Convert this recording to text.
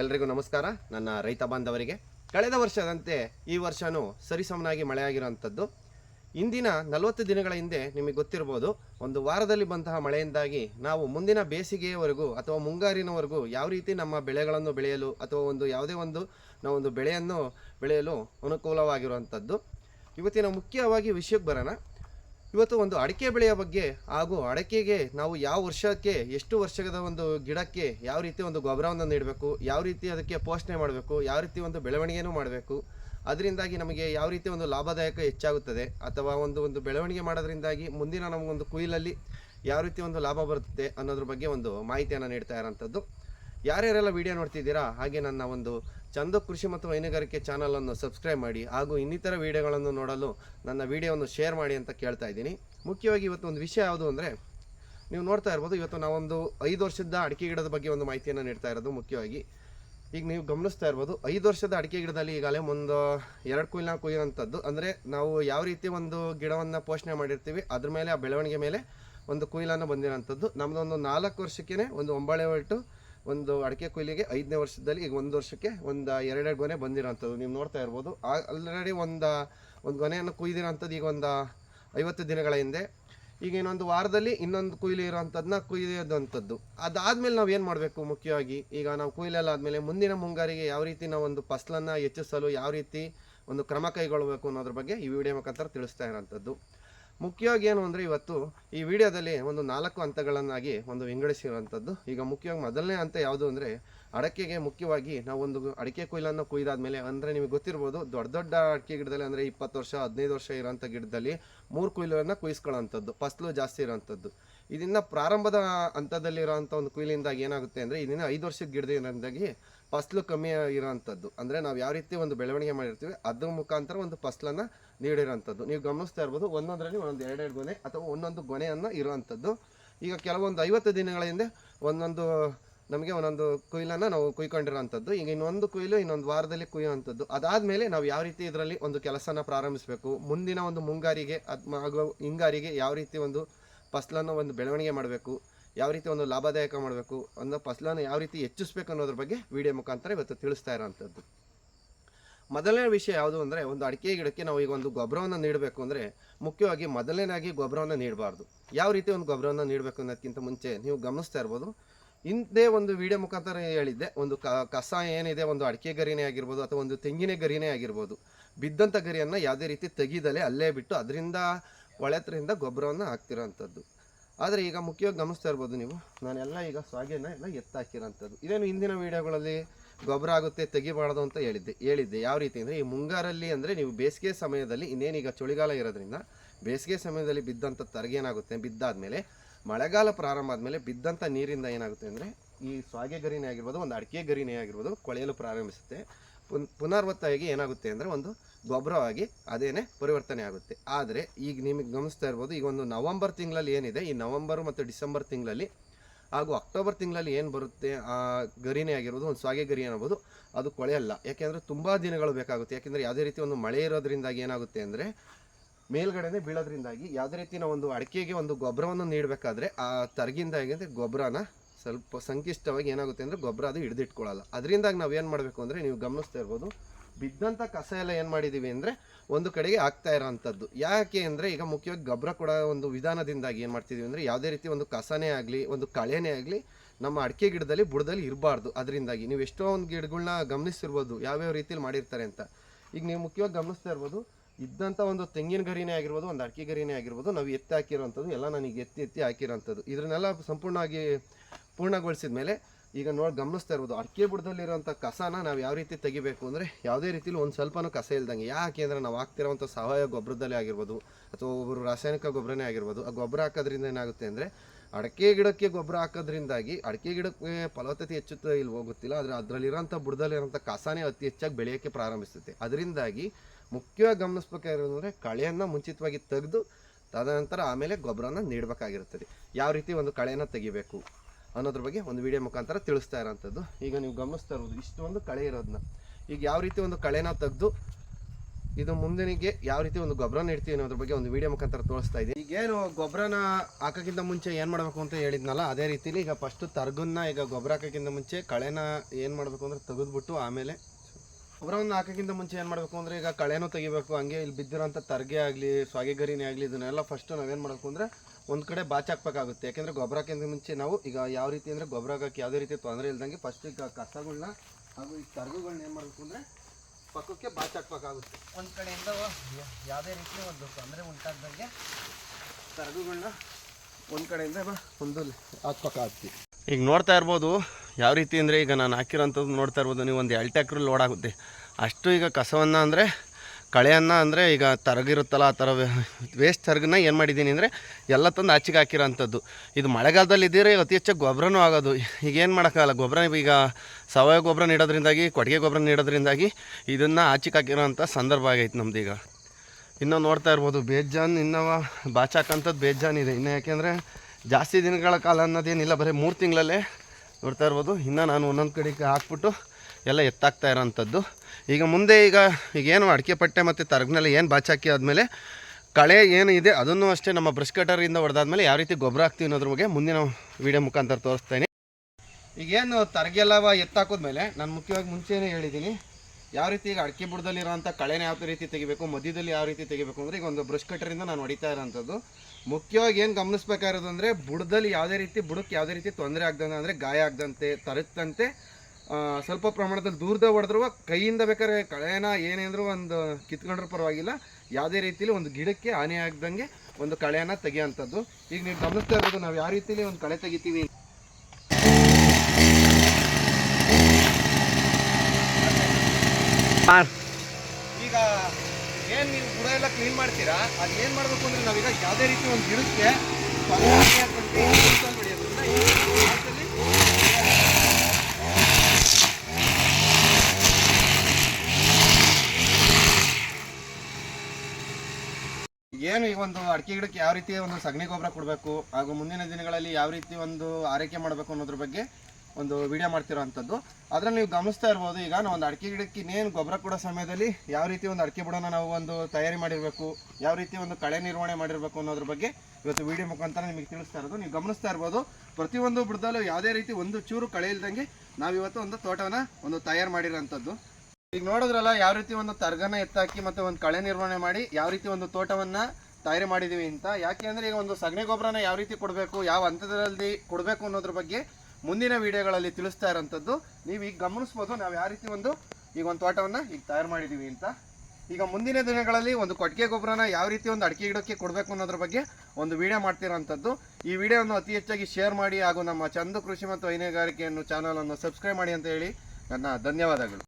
ಎಲ್ರಿಗೂ ನಮಸ್ಕಾರ. ನನ್ನ ರೈತ ಬಾಂಧವರಿಗೆ. ಕಳೆದ ವರ್ಷದಂತೆ ಈ ವರ್ಷನೂ ಸರಿಸಮನಾಗಿ ಮಳೆಯಾಗಿರುವಂಥದ್ದು. ಇಂದಿನ ನಲವತ್ತು ದಿನಗಳ ಹಿಂದೆ ನಿಮಗೆ ಗೊತ್ತಿರ್ಬೋದು, ಒಂದು ವಾರದಲ್ಲಿ ಬಂತಹ ಮಳೆಯಿಂದಾಗಿ ನಾವು ಮುಂದಿನ ಬೇಸಿಗೆಯವರೆಗೂ ಅಥವಾ ಮುಂಗಾರಿನವರೆಗೂ ಯಾವ ರೀತಿ ನಮ್ಮ ಬೆಳೆಗಳನ್ನು ಬೆಳೆಯಲು ಅಥವಾ ಒಂದು ಯಾವುದೇ ಒಂದು ನಾವೊಂದು ಬೆಳೆಯನ್ನು ಬೆಳೆಯಲು ಅನುಕೂಲವಾಗಿರುವಂಥದ್ದು. ಇವತ್ತಿನ ಮುಖ್ಯವಾಗಿ ವಿಷಯಕ್ಕೆ ಬರೋಣ. ಇವತ್ತು ಒಂದು ಅಡಿಕೆ ಬೆಳೆಯ ಬಗ್ಗೆ ಹಾಗೂ ಅಡಿಕೆಗೆ ನಾವು ಯಾವ ವರ್ಷಕ್ಕೆ, ಎಷ್ಟು ವರ್ಷದ ಒಂದು ಗಿಡಕ್ಕೆ ಯಾವ ರೀತಿ ಒಂದು ಗೊಬ್ಬರವನ್ನು ನೀಡಬೇಕು, ಯಾವ ರೀತಿ ಅದಕ್ಕೆ ಪೋಷಣೆ ಮಾಡಬೇಕು, ಯಾವ ರೀತಿ ಒಂದು ಬೆಳವಣಿಗೆನೂ ಮಾಡಬೇಕು, ಅದರಿಂದಾಗಿ ನಮಗೆ ಯಾವ ರೀತಿ ಒಂದು ಲಾಭದಾಯಕ ಹೆಚ್ಚಾಗುತ್ತದೆ, ಅಥವಾ ಒಂದು ಒಂದು ಬೆಳವಣಿಗೆ ಮಾಡೋದ್ರಿಂದಾಗಿ ಮುಂದಿನ ನಮಗೊಂದು ಕುಯ್ಲಲ್ಲಿ ಯಾವ ರೀತಿ ಒಂದು ಲಾಭ ಬರುತ್ತೆ ಅನ್ನೋದ್ರ ಬಗ್ಗೆ ಒಂದು ಮಾಹಿತಿಯನ್ನು ನೀಡ್ತಾ ಇರೋಂಥದ್ದು. ಯಾರ್ಯಾರೆಲ್ಲ ವಿಡಿಯೋ ನೋಡ್ತಿದ್ದೀರಾ, ಹಾಗೆ ನನ್ನ ಒಂದು ಚಂದ ಕೃಷಿ ಮತ್ತು ಹೈನುಗಾರಿಕೆ ಚಾನಲನ್ನು ಸಬ್ಸ್ಕ್ರೈಬ್ ಮಾಡಿ, ಹಾಗೂ ಇನ್ನಿತರ ವಿಡಿಯೋಗಳನ್ನು ನೋಡಲು ನನ್ನ ವಿಡಿಯೋವನ್ನು ಶೇರ್ ಮಾಡಿ ಅಂತ ಕೇಳ್ತಾ ಇದ್ದೀನಿ. ಮುಖ್ಯವಾಗಿ ಇವತ್ತು ಒಂದು ವಿಷಯ ಯಾವುದು ಅಂದರೆ, ನೀವು ನೋಡ್ತಾ ಇರ್ಬೋದು, ಇವತ್ತು ನಾವೊಂದು ಐದು ವರ್ಷದ ಅಡಿಕೆ ಗಿಡದ ಬಗ್ಗೆ ಒಂದು ಮಾಹಿತಿಯನ್ನು ನೀಡ್ತಾ ಇರೋದು ಮುಖ್ಯವಾಗಿ. ಈಗ ನೀವು ಗಮನಿಸ್ತಾ ಇರ್ಬೋದು, ಐದು ವರ್ಷದ ಅಡಿಕೆ ಗಿಡದಲ್ಲಿ ಈಗಾಗಲೇ ಒಂದು ಎರಡು ಕುಯ್ಲನ್ನ ಕುಯ್ಯುವಂಥದ್ದು ಅಂದರೆ ನಾವು ಯಾವ ರೀತಿ ಒಂದು ಗಿಡವನ್ನು ಪೋಷಣೆ ಮಾಡಿರ್ತೀವಿ, ಅದ್ರ ಮೇಲೆ ಆ ಬೆಳವಣಿಗೆ ಮೇಲೆ ಒಂದು ಕುಯ್ಲನ್ನು ಬಂದಿರೋಂಥದ್ದು. ನಮ್ಮದೊಂದು ನಾಲ್ಕು ವರ್ಷಕ್ಕೇ ಒಂದು ಒಂಬಳೆ ಹೊರಟು ಒಂದು ಅಡಿಕೆ ಕೊಯ್ಲಿಗೆ ಐದನೇ ವರ್ಷದಲ್ಲಿ ಈಗ ಒಂದು ವರ್ಷಕ್ಕೆ ಒಂದು ಎರಡೆರಡು ಗೊನೆ ಬಂದಿರೋಂಥದ್ದು. ನೀವು ನೋಡ್ತಾ ಇರ್ಬೋದು. ಆಲ್ರೆಡಿ ಒಂದು ಒಂದು ಗೊನೆಯನ್ನು ಕುಯ್ದಿರೋಂಥದ್ದು ಈಗ ಒಂದು ಐವತ್ತು ದಿನಗಳ ಹಿಂದೆ. ಈಗ ಇನ್ನೊಂದು ವಾರದಲ್ಲಿ ಇನ್ನೊಂದು ಕೊಯ್ಲಿ ಇರೋವಂಥದ್ದನ್ನ ಕುಯ್ಯೋದಂಥದ್ದು. ಅದಾದಮೇಲೆ ನಾವು ಏನು ಮಾಡಬೇಕು ಮುಖ್ಯವಾಗಿ? ಈಗ ನಾವು ಕುಯ್ಲೆಲ್ಲ ಆದಮೇಲೆ ಮುಂದಿನ ಮುಂಗಾರಿಗೆ ಯಾವ ರೀತಿ ನಾವು ಒಂದು ಫಸಲನ್ನು ಹೆಚ್ಚಿಸಲು ಯಾವ ರೀತಿ ಒಂದು ಕ್ರಮ ಕೈಗೊಳ್ಳಬೇಕು ಅನ್ನೋದ್ರ ಬಗ್ಗೆ ಈ ವಿಡಿಯೋ ಮುಖಾಂತರ ತಿಳಿಸ್ತಾ ಇರೋಂಥದ್ದು. ಮುಖ್ಯವಾಗಿ ಏನು ಅಂದರೆ ಇವತ್ತು ಈ ವಿಡಿಯೋದಲ್ಲಿ ಒಂದು ನಾಲ್ಕು ಹಂತಗಳನ್ನಾಗಿ ಒಂದು ವಿಂಗಡಿಸಿರುವಂಥದ್ದು. ಈಗ ಮುಖ್ಯವಾಗಿ ಮೊದಲನೇ ಹಂತ ಯಾವುದು ಅಂದರೆ ಅಡಕೆಗೆ ಮುಖ್ಯವಾಗಿ ನಾವು ಒಂದು ಅಡಿಕೆ ಕೊಯ್ಲನ್ನು ಕುಯ್ದಾದ್ಮೇಲೆ ಅಂದರೆ ನಿಮಗೆ ಗೊತ್ತಿರ್ಬೋದು ದೊಡ್ಡ ದೊಡ್ಡ ಅಡಿಕೆ ಗಿಡದಲ್ಲಿ ಅಂದರೆ ಇಪ್ಪತ್ತು ವರ್ಷ, ಹದಿನೈದು ವರ್ಷ ಇರೋಂಥ ಗಿಡದಲ್ಲಿ ಮೂರು ಕೊಯ್ಲನ್ನು ಕುಯ್ಸ್ಕೊಳ್ಳೋಂಥದ್ದು ಫಸಲು ಜಾಸ್ತಿ ಇರೋಂಥದ್ದು ಇದರಿಂದ ಪ್ರಾರಂಭದ ಹಂತದಲ್ಲಿರೋಂಥ ಒಂದು ಕೊಯ್ಲಿಂದಾಗಿ ಏನಾಗುತ್ತೆ ಅಂದರೆ ಇದನ್ನ ಐದು ವರ್ಷದ ಗಿಡದಿಂದಾಗಿ ಫಸಲು ಕಮ್ಮಿ ಇರೋಂಥದ್ದು ಅಂದರೆ ನಾವು ಯಾವ ರೀತಿ ಒಂದು ಬೆಳವಣಿಗೆ ಮಾಡಿರ್ತೀವಿ, ಅದ್ರ ಮುಖಾಂತರ ಒಂದು ಫಸಲನ್ನು ನೀಡಿರೋಂಥದ್ದು ನೀವು ಗಮನಿಸ್ತಾ ಇರ್ಬೋದು, ಒಂದೊಂದರಲ್ಲಿ ಒಂದೊಂದು ಎರಡೆರಡು ಗೊನೆ ಅಥವಾ ಒಂದೊಂದು ಗೊನೆಯನ್ನು ಇರುವಂಥದ್ದು ಈಗ ಕೆಲವೊಂದು ಐವತ್ತು ದಿನಗಳ ಹಿಂದೆ ಒಂದೊಂದು ನಮಗೆ ಒಂದೊಂದು ಕೊಯ್ಲನ್ನು ನಾವು ಕುಯ್ಕೊಂಡಿರೋಂಥದ್ದು ಈಗ ಇನ್ನೊಂದು ಕೊಯ್ಲು ಇನ್ನೊಂದು ವಾರದಲ್ಲಿ ಕುಯ್ಯುವಂಥದ್ದು ಅದಾದಮೇಲೆ ನಾವು ಯಾವ ರೀತಿ ಇದರಲ್ಲಿ ಒಂದು ಕೆಲಸನ ಪ್ರಾರಂಭಿಸಬೇಕು, ಮುಂದಿನ ಒಂದು ಮುಂಗಾರಿಗೆ ಅದು ಆಗುವ ಹಿಂಗಾರಿಗೆ ಯಾವ ರೀತಿ ಒಂದು ಫಸಲನ್ನು ಒಂದು ಬೆಳವಣಿಗೆ ಮಾಡಬೇಕು, ಯಾವ ರೀತಿ ಒಂದು ಲಾಭದಾಯಕ ಮಾಡಬೇಕು, ಒಂದು ಫಸಲನ್ನು ಯಾವ ರೀತಿ ಹೆಚ್ಚಿಸ್ಬೇಕು ಅನ್ನೋದ್ರ ಬಗ್ಗೆ ವಿಡಿಯೋ ಮುಖಾಂತರ ಇವತ್ತು ತಿಳಿಸ್ತಾ ಇರೋಂಥದ್ದು ಮೊದಲನೇ ವಿಷಯ ಯಾವುದು ಅಂದರೆ ಒಂದು ಅಡಿಕೆ ಗಿಡಕ್ಕೆ ನಾವು ಈಗ ಒಂದು ಗೊಬ್ಬರವನ್ನು ನೀಡಬೇಕು ಅಂದರೆ ಮುಖ್ಯವಾಗಿ ಮೊದಲನೇದಾಗಿ ಗೊಬ್ಬರವನ್ನು ನೀಡಬಾರ್ದು. ಯಾವ ರೀತಿ ಒಂದು ಗೊಬ್ಬರವನ್ನು ನೀಡಬೇಕು ಅನ್ನೋದಕ್ಕಿಂತ ಮುಂಚೆ ನೀವು ಗಮನಿಸ್ತಾ ಇರ್ಬೋದು. ಹಿಂದೆ ಒಂದು ವಿಡಿಯೋ ಮುಖಾಂತರ ಹೇಳಿದ್ದೆ, ಒಂದು ಕಸ ಏನಿದೆ, ಒಂದು ಅಡಿಕೆ ಗರಿನೇ ಆಗಿರ್ಬೋದು ಅಥವಾ ಒಂದು ತೆಂಗಿನ ಗರಿನೇ ಆಗಿರ್ಬೋದು. ಬಿದ್ದಂಥ ಗರಿಯನ್ನು ಯಾವುದೇ ರೀತಿ ತೆಗೆದಲೆ ಅಲ್ಲೇ ಬಿಟ್ಟು ಅದರಿಂದ ಒಳೆತರಿಂದ ಗೊಬ್ಬರವನ್ನು ಹಾಕ್ತಿರೋಂಥದ್ದು. ಆದರೆ ಈಗ ಮುಖ್ಯವಾಗಿ ಗಮನಿಸ್ತಾ ಇರ್ಬೋದು ನೀವು. ನಾನೆಲ್ಲ ಈಗ ಸ್ವಾಗೆನ ಎಲ್ಲ ಎತ್ತಾಕಿರೋಂಥದ್ದು. ಇದೇನು ಹಿಂದಿನ ವೀಡಿಯೋಗಳಲ್ಲಿ ಗೊಬ್ಬರ ಆಗುತ್ತೆ, ತೆಗಿಬಾರ್ದು ಅಂತ ಹೇಳಿದ್ದೆ ಹೇಳಿದ್ದೆ. ಯಾವ ರೀತಿ ಅಂದರೆ, ಈ ಮುಂಗಾರಲ್ಲಿ ಅಂದರೆ ನೀವು ಬೇಸಿಗೆ ಸಮಯದಲ್ಲಿ ಇನ್ನೇನೀಗ ಚಳಿಗಾಲ ಇರೋದ್ರಿಂದ ಬೇಸಿಗೆ ಸಮಯದಲ್ಲಿ ಬಿದ್ದಂಥ ತರಗೇನಾಗುತ್ತೆ ಬಿದ್ದಾದಮೇಲೆ, ಮಳೆಗಾಲ ಪ್ರಾರಂಭ ಆದಮೇಲೆ ಬಿದ್ದಂಥ ನೀರಿಂದ ಏನಾಗುತ್ತೆ ಅಂದರೆ, ಈ ಸ್ವಾಗೆ ಗರಿನೇ ಆಗಿರ್ಬೋದು, ಒಂದು ಅಡಿಕೆ ಗರಿನೇ ಆಗಿರ್ಬೋದು ಕೊಳೆಯಲು ಪ್ರಾರಂಭಿಸುತ್ತೆ. ಪುನ್ ಪುನರ್ವತ್ತಾಗಿ ಏನಾಗುತ್ತೆ ಅಂದರೆ, ಒಂದು ಗೊಬ್ಬರವಾಗಿ ಅದೇನೇ ಪರಿವರ್ತನೆ ಆಗುತ್ತೆ. ಆದರೆ, ಈಗ ನಿಮಗೆ ಗಮನಿಸ್ತಾ ಇರ್ಬೋದು, ಈಗ ಒಂದು ನವಂಬರ್ ತಿಂಗಳಲ್ಲಿ ಏನಿದೆ, ಈ ನವಂಬರ್ ಮತ್ತು ಡಿಸೆಂಬರ್ ತಿಂಗಳಲ್ಲಿ ಹಾಗೂ ಅಕ್ಟೋಬರ್ ತಿಂಗಳಲ್ಲಿ ಏನು ಬರುತ್ತೆ, ಆ ಗರಿನೇ ಆಗಿರ್ಬೋದು, ಒಂದು ಸ್ವಾಗೆ ಗರಿ ಅನ್ನೋದು ಅದು ಕೊಳೆಯಲ್ಲ ಯಾಕೆಂದರೆ ತುಂಬ ದಿನಗಳು ಬೇಕಾಗುತ್ತೆ. ಯಾಕೆಂದರೆ ಯಾವುದೇ ರೀತಿ ಒಂದು ಮಳೆ ಇರೋದ್ರಿಂದಾಗಿ ಏನಾಗುತ್ತೆ ಅಂದರೆ, ಮೇಲ್ಗಡೆನೇ ಬೀಳೋದ್ರಿಂದಾಗಿ ಯಾವುದೇ ರೀತಿ ನಾವು ಒಂದು ಅಡಿಕೆಗೆ ಒಂದು ಗೊಬ್ಬರವನ್ನು ನೀಡಬೇಕಾದ್ರೆ, ಆ ತರಗಿಂದಾಗಿ ಅಂದರೆ ಗೊಬ್ಬರನ ಸ್ವಲ್ಪ ಸಂಕಿಷ್ಟವಾಗಿ ಏನಾಗುತ್ತೆ ಅಂದರೆ ಗೊಬ್ಬರ ಅದು ಹಿಡಿದಿಟ್ಕೊಳ್ಳಲ್ಲ ಅದರಿಂದಾಗಿ ನಾವು ಏನು ಮಾಡಬೇಕು ಅಂದರೆ, ನೀವು ಗಮನಿಸ್ತಾ ಇರ್ಬೋದು ಬಿದ್ದಂಥ ಕಸ ಎಲ್ಲ ಏನು ಮಾಡಿದ್ದೀವಿ ಅಂದರೆ ಒಂದು ಕಡೆಗೆ ಆಗ್ತಾ ಇರೋವಂಥದ್ದು ಯಾಕೆ ಅಂದರೆ ಈಗ ಮುಖ್ಯವಾಗಿ ಗೊಬ್ಬರ ಕೂಡ ಒಂದು ವಿಧಾನದಿಂದಾಗಿ ಏನು ಮಾಡ್ತಿದ್ದೀವಿ ಅಂದರೆ ಯಾವುದೇ ರೀತಿ ಒಂದು ಕಸನೇ ಆಗಲಿ, ಒಂದು ಕಳೆನೇ ಆಗಲಿ ನಮ್ಮ ಅಡಿಕೆ ಗಿಡದಲ್ಲಿ, ಬುಡದಲ್ಲಿ ಇರಬಾರ್ದು. ಅದರಿಂದಾಗಿ ನೀವು ಎಷ್ಟೋ ಒಂದು ಗಿಡಗಳನ್ನ ಗಮನಿಸಿರ್ಬೋದು ಯಾವ್ಯಾವ ರೀತಿಯಲ್ಲಿ ಮಾಡಿರ್ತಾರೆ ಅಂತ. ಈಗ ನೀವು ಮುಖ್ಯವಾಗಿ ಗಮನಿಸ್ತಾ ಇರ್ಬೋದು ಇದ್ದಂಥ ಒಂದು ತೆಂಗಿನ ಗರಿನೇ ಆಗಿರ್ಬೋದು, ಒಂದು ಅಡಿಕೆ ಗರಿನೇ ಆಗಿರ್ಬೋದು, ನಾವು ಎತ್ತಿ ಹಾಕಿರೋಂಥದ್ದು, ಎಲ್ಲ ನನಗೆ ಎತ್ತಿ ಎತ್ತಿ ಹಾಕಿರೋಂಥದ್ದು. ಇದನ್ನೆಲ್ಲ ಸಂಪೂರ್ಣವಾಗಿ ಪೂರ್ಣಗೊಳಿಸಿದ ಮೇಲೆ ಈಗ ನೋಡಿ ಗಮನಿಸ್ತಾ ಇರ್ಬೋದು, ಅಡಿಕೆ ಬುಡದಲ್ಲಿರೋಂಥ ಕಸನ ನಾವು ಯಾವ ರೀತಿ ತೆಗಿಬೇಕು ಅಂದರೆ ಯಾವುದೇ ರೀತಿಲಿ ಒಂದು ಸ್ವಲ್ಪನೂ ಕಸ ಇಲ್ದಂಗೆ. ಯಾಕೆ ಅಂದರೆ ನಾವು ಹಾಕ್ತಿರೋವಂಥ ಸಾವಯವ ಗೊಬ್ಬರದಲ್ಲಿ ಆಗಿರ್ಬೋದು, ಅಥವಾ ಒಬ್ಬರು ರಾಸಾಯನಿಕ ಗೊಬ್ಬರನೇ ಆಗಿರ್ಬೋದು. ಆ ಗೊಬ್ಬರ ಹಾಕೋದ್ರಿಂದ ಏನಾಗುತ್ತೆ ಅಂದರೆ ಅಡಿಕೆ ಗಿಡಕ್ಕೆ ಗೊಬ್ಬರ ಹಾಕೋದ್ರಿಂದಾಗಿ ಅಡಿಕೆ ಗಿಡಕ್ಕೆ ಫಲವತ್ತತೆ ಹೆಚ್ಚುತ್ತೋ ಇಲ್ವೋ ಗೊತ್ತಿಲ್ಲ, ಆದರೆ ಅದರಲ್ಲಿರೋಂಥ ಬುಡದಲ್ಲಿರೋಂಥ ಕಸನೇ ಅತಿ ಹೆಚ್ಚಾಗಿ ಬೆಳೆಯೋಕ್ಕೆ ಪ್ರಾರಂಭಿಸುತ್ತೆ. ಅದರಿಂದಾಗಿ ಮುಖ್ಯವಾಗಿ ಗಮನಿಸ್ಬೇಕಾಗಿರೋದಂದರೆ ಕಳೆಯನ್ನು ಮುಂಚಿತವಾಗಿ ತೆಗೆದು ತದನಂತರ ಆಮೇಲೆ ಗೊಬ್ಬರನ ನೀಡಬೇಕಾಗಿರುತ್ತದೆ. ಯಾವ ರೀತಿ ಒಂದು ಕಳೆಯನ್ನು ತೆಗಿಬೇಕು? ಅನ್ನೋದ್ರ ಬಗ್ಗೆ ಒಂದು ವಿಡಿಯೋ ಮುಖಾಂತರ ತಿಳಿಸ್ತಾ ಇರೋಂಥದ್ದು. ಈಗ ನೀವು ಗಮನಿಸ್ತಾ ಇರೋದು ಇಷ್ಟು ಒಂದು ಕಳೆ ಇರೋದನ್ನ ಈಗ ಯಾವ ರೀತಿ ಒಂದು ಕಳೆನ ತೆಗೆದು ಇದು ಮುಂದಿನಿಗೆ ಯಾವ ರೀತಿ ಒಂದು ಗೊಬ್ಬರ ನೀಡ್ತೀವಿ ಅನ್ನೋದ್ರ ಬಗ್ಗೆ ಒಂದು ವಿಡಿಯೋ ಮುಖಾಂತರ ತೋರಿಸ್ತಾ ಈಗ ಈಗೇನು ಗೊಬ್ಬರನ ಹಾಕೋಕ್ಕಿಂತ ಮುಂಚೆ ಏನು ಮಾಡಬೇಕು ಅಂತ ಹೇಳಿದ್ನಲ್ಲ, ಅದೇ ರೀತಿಲಿ ಈಗ ಫಸ್ಟು ತರ್ಗನ್ನ ಈಗ ಗೊಬ್ಬರ ಹಾಕೋಕ್ಕಿಂತ ಮುಂಚೆ ಕಳೆನ ಏನು ಮಾಡಬೇಕು ಅಂದರೆ ತೆಗೆದ್ಬಿಟ್ಟು ಆಮೇಲೆ ಗೊಬ್ಬರವನ್ನು ಹಾಕೋಕ್ಕಿಂತ ಮುಂಚೆ ಏನು ಮಾಡಬೇಕು ಅಂದರೆ ಈಗ ಕಳೆನೂ ತೆಗಿಬೇಕು, ಹಂಗೆ ಇಲ್ಲಿ ಬಿದ್ದಿರೋಂಥ ತರ್ಗೆ ಆಗಲಿ ಸ್ವಾಗೆ ಗರಿನೇ ಆಗಲಿ, ಇದನ್ನೆಲ್ಲ ಫಸ್ಟು ನಾವೇನು ಮಾಡಬೇಕು ಅಂದರೆ ಒಂದು ಕಡೆ ಬಾಚ್ ಹಾಕ್ಬೇಕಾಗುತ್ತೆ. ಯಾಕೆಂದರೆ ಗೊಬ್ಬರ ಮುಂಚೆ ನಾವು ಈಗ ಯಾವ ರೀತಿ ಅಂದರೆ ಗೊಬ್ಬರ ಹಾಕಕ್ಕೆ ಯಾವುದೇ ರೀತಿ ತೊಂದರೆ ಇಲ್ದಂಗೆ ಫಸ್ಟ್ ಈಗ ಕಸಗಳನ್ನ ಹಾಗೂ ಈ ಕರ್ಗುಗಳನ್ನ ಏನು ಮಾಡಬೇಕು ಅಂದರೆ ಪಕ್ಕಕ್ಕೆ ಬಾಚ್ ಹಾಕ್ಬೇಕಾಗುತ್ತೆ. ಒಂದು ಕಡೆಯಿಂದ ಯಾವುದೇ ರೀತಿ ಒಂದು ತೊಂದರೆ ಉಂಟಾಗ್ದಂಗೆ ಕರ್ಗುಗಳನ್ನ ಒಂದು ಕಡೆಯಿಂದ ಬ- ಒಂದು ಹಾಕ್ಬೇಕಾಗುತ್ತೆ. ಈಗ ನೋಡ್ತಾ ಇರ್ಬೋದು ಯಾವ ರೀತಿ ಅಂದರೆ ಈಗ ನಾನು ಹಾಕಿರೋಂಥದ್ದು ನೋಡ್ತಾ ಇರ್ಬೋದು. ನೀವು ಒಂದು ಎರಡು ಟ್ಯಾಕ್ಟ್ರ್ ಲೋಡ್ ಆಗುತ್ತೆ. ಅಷ್ಟು ಈಗ ಕಸವನ್ನು ಅಂದರೆ ಕಳೆಯನ್ನು ಅಂದರೆ ಈಗ ತರಗಿರುತ್ತಲ್ಲ ಆ ಥರ ವೇಸ್ಟ್ ತರಗನ್ನ ಏನು ಮಾಡಿದ್ದೀನಿ ಅಂದರೆ ಎಲ್ಲ ತಂದು ಆಚೆಗೆ ಹಾಕಿರೋಂಥದ್ದು. ಇದು ಮಳೆಗಾಲದಲ್ಲಿ ಇದ್ದೀರಿ ಅತಿ ಹೆಚ್ಚು ಗೊಬ್ಬರನೂ ಆಗೋದು. ಈಗ ಏನು ಮಾಡೋಕ್ಕಾಗಲ್ಲ ಗೊಬ್ಬರ ಈಗ ಸಾವಯವ ಗೊಬ್ಬರ ನೀಡೋದ್ರಿಂದಾಗಿ ಕೊಟ್ಟಿಗೆ ಗೊಬ್ಬರ ನೀಡೋದ್ರಿಂದಾಗಿ ಇದನ್ನು ಆಚೆಗೆ ಹಾಕಿರೋಂಥ ಸಂದರ್ಭ ಆಗೈತೆ ನಮ್ದು ಈಗ. ಇನ್ನೂ ನೋಡ್ತಾ ಇರ್ಬೋದು, ಬೇಜಾನ್ ಇನ್ನೂ ಬಾಚಾಕಂಥದ್ದು ಬೇಜಾನ್ ಇದೆ. ಇನ್ನು ಯಾಕೆಂದರೆ ಜಾಸ್ತಿ ದಿನಗಳ ಕಾಲ ಅನ್ನೋದೇನಿಲ್ಲ, ಬರೀ ಮೂರು ತಿಂಗಳಲ್ಲೇ ನೋಡ್ತಾ ಇರ್ಬೋದು. ಇನ್ನೂ ನಾನು ಒಂದೊಂದು ಕಡೆಗೆ ಹಾಕ್ಬಿಟ್ಟು ಎಲ್ಲ ಎತ್ತಾಗ್ತಾ ಇರೋಂಥದ್ದು. ಈಗ ಮುಂದೆ ಈಗ ಈಗ ಏನು ಅಡಿಕೆ ಪಟ್ಟೆ ಮತ್ತು ತರಗ್ನಲ್ಲಿ ಏನು ಬಾಚಾಕಿ ಆದಮೇಲೆ ಕಳೆ ಏನು ಇದೆ ಅದನ್ನು ಅಷ್ಟೇ ನಮ್ಮ ಬ್ರಷ್ ಕಟರಿಂದ ಹೊಡೆದಾದ್ಮೇಲೆ ಯಾವ ರೀತಿ ಗೊಬ್ಬರ ಹಾಕ್ತೀವಿ ಅನ್ನೋದ್ರ ಬಗ್ಗೆ ಮುಂದಿನ ವೀಡಿಯೋ ಮುಖಾಂತರ ತೋರಿಸ್ತೇನೆ. ಈಗೇನು ತರಗೆಲ್ಲವ ಎತ್ತಾಕೋದ್ಮೇಲೆ ನಾನು ಮುಖ್ಯವಾಗಿ ಮುಂಚೆನೇ ಹೇಳಿದ್ದೀನಿ ಯಾವ ರೀತಿ ಈಗ ಅಡಿಕೆ ಬುಡದಲ್ಲಿರೋಂಥ ಕಳೆನ ಯಾವ ರೀತಿ ತೆಗಿಬೇಕು, ಮಧ್ಯದಲ್ಲಿ ಯಾವ ರೀತಿ ತೆಗಿಬೇಕು ಅಂದರೆ ಈಗ ಒಂದು ಬ್ರಷ್ ಕಟರಿಂದ ನಾನು ಹೊಡಿತಾ ಇರೋಂಥದ್ದು. ಮುಖ್ಯವಾಗಿ ಏನು ಗಮನಿಸ್ಬೇಕಾಗಿರೋದು ಅಂದರೆ ಬುಡದಲ್ಲಿ ಯಾವುದೇ ರೀತಿ ಬುಡಕ್ಕೆ ಯಾವುದೇ ರೀತಿ ತೊಂದರೆ ಆಗ್ದಂಗೆ ಅಂದರೆ ಗಾಯ ಆಗದಂತೆ ತರತ್ತಂತೆ ಸ್ವಲ್ಪ ಪ್ರಮಾಣದಲ್ಲಿ ದೂರದ ಹೊಡೆದ್ರು ಕೈಯಿಂದ ಬೇಕಾದ್ರೆ ಕಳೆನ ಏನೇಂದ್ರೂ ಒಂದು ಕಿತ್ಕೊಂಡ್ರೂ ಪರವಾಗಿಲ್ಲ. ಯಾವುದೇ ರೀತಿಲಿ ಒಂದು ಗಿಡಕ್ಕೆ ಹಾನಿ ಆಗ್ದಂಗೆ ಒಂದು ಕಳೆಯನ್ನು ತೆಗೆಯುವಂಥದ್ದು. ಈಗ ನೀವು ಗಮನಿಸ್ತಾ ಇರ್ಬೋದು, ನಾವು ಯಾವ ರೀತಿಲಿ ಒಂದು ಕಳೆ ತೆಗಿತೀವಿ? ಈಗ ಏನು ನೀವು ಗುಡ ಎಲ್ಲ ಕ್ಲೀನ್ ಮಾಡ್ತೀರಾ? ಅದು ಏನು ಮಾಡಬೇಕು ಅಂದರೆ ನಾವೀಗ ಯಾವುದೇ ರೀತಿ ಒಂದು ಗಿಡಕ್ಕೆ ಏನು ಈ ಒಂದು ಅಡಿಕೆ ಗಿಡಕ್ಕೆ ಯಾವ ರೀತಿ ಒಂದು ಸಗಣಿ ಗೊಬ್ಬರ ಕೊಡಬೇಕು ಹಾಗೂ ಮುಂದಿನ ದಿನಗಳಲ್ಲಿ ಯಾವ ರೀತಿ ಒಂದು ಆರೈಕೆ ಮಾಡಬೇಕು ಅನ್ನೋದ್ರ ಬಗ್ಗೆ ಒಂದು ವಿಡಿಯೋ ಮಾಡ್ತಿರೋ ಅಂಥದ್ದು ಅದನ್ನು ನೀವು ಗಮನಿಸ್ತಾ ಇರ್ಬೋದು, ಈಗ ನಾವು ಒಂದು ಅಡಿಕೆ ಗಿಡಕ್ಕೆ ಇನ್ನೇನು ಗೊಬ್ಬರ ಕೊಡೋ ಸಮಯದಲ್ಲಿ ಯಾವ ರೀತಿ ಒಂದು ಅಡಿಕೆ ಬುಡನ ನಾವು ಒಂದು ತಯಾರಿ ಮಾಡಿರಬೇಕು, ಯಾವ ರೀತಿ ಒಂದು ಕಳೆ ನಿರ್ವಹಣೆ ಮಾಡಿರಬೇಕು ಅನ್ನೋದ್ರ ಬಗ್ಗೆ ಇವತ್ತು ವಿಡಿಯೋ ಮುಖಾಂತರ ನಿಮಗೆ ತಿಳಿಸ್ತಾ ಇರೋದು. ನೀವು ಗಮನಿಸ್ತಾ ಇರ್ಬೋದು, ಪ್ರತಿಯೊಂದು ಬುಡದಲ್ಲೂ ಯಾವುದೇ ರೀತಿ ಒಂದು ಚೂರು ಕಳೆ ಇಲ್ದಂಗೆ ನಾವಿವತ್ತು ಒಂದು ತೋಟವನ್ನು ಒಂದು ತಯಾರು ಮಾಡಿರೋಂಥದ್ದು ಈಗ ನೋಡಿದ್ರಲ್ಲ, ಯಾವ ರೀತಿ ಒಂದು ತರ್ಗನ ಎತ್ತಾಕಿ ಮತ್ತೆ ಒಂದು ಕಳೆ ನಿರ್ವಹಣೆ ಮಾಡಿ ಯಾವ ರೀತಿ ಒಂದು ತೋಟವನ್ನ ತಯಾರಿ ಮಾಡಿದೀವಿ ಅಂತ. ಯಾಕೆ ಅಂದ್ರೆ ಈಗ ಒಂದು ಸಗಣಿ ಗೊಬ್ಬರನ ಯಾವ ರೀತಿ ಕೊಡಬೇಕು, ಯಾವ ಹಂತದಲ್ಲಿ ಕೊಡಬೇಕು ಅನ್ನೋದ್ರ ಬಗ್ಗೆ ಮುಂದಿನ ವಿಡಿಯೋಗಳಲ್ಲಿ ತಿಳಿಸ್ತಾ ಇರೋಂಥದ್ದು. ನೀವು ಈಗ ಗಮನಿಸ್ಬೋದು ನಾವು ಯಾವ ರೀತಿ ಒಂದು ಈಗ ಒಂದು ತೋಟವನ್ನ ಈಗ ತಯಾರು ಮಾಡಿದೀವಿ ಅಂತ. ಈಗ ಮುಂದಿನ ದಿನಗಳಲ್ಲಿ ಒಂದು ಕೊಟ್ಟಿಗೆ ಗೊಬ್ಬರನ ಯಾವ ರೀತಿ ಒಂದು ಅಡಿಕೆ ಗಿಡಕ್ಕೆ ಕೊಡಬೇಕು ಅನ್ನೋದ್ರ ಬಗ್ಗೆ ಒಂದು ವಿಡಿಯೋ ಮಾಡ್ತಿರೋಂಥದ್ದು. ಈ ವಿಡಿಯೋವನ್ನು ಅತಿ ಹೆಚ್ಚಾಗಿ ಶೇರ್ ಮಾಡಿ ಹಾಗೂ ನಮ್ಮ ಚಂದು ಕೃಷಿ ಮತ್ತು ಹೈನುಗಾರಿಕೆಯನ್ನು ಚಾನಲನ್ನು ಸಬ್ಸ್ಕ್ರೈಬ್ ಮಾಡಿ ಅಂತ ಹೇಳಿ ನನ್ನ ಧನ್ಯವಾದಗಳು.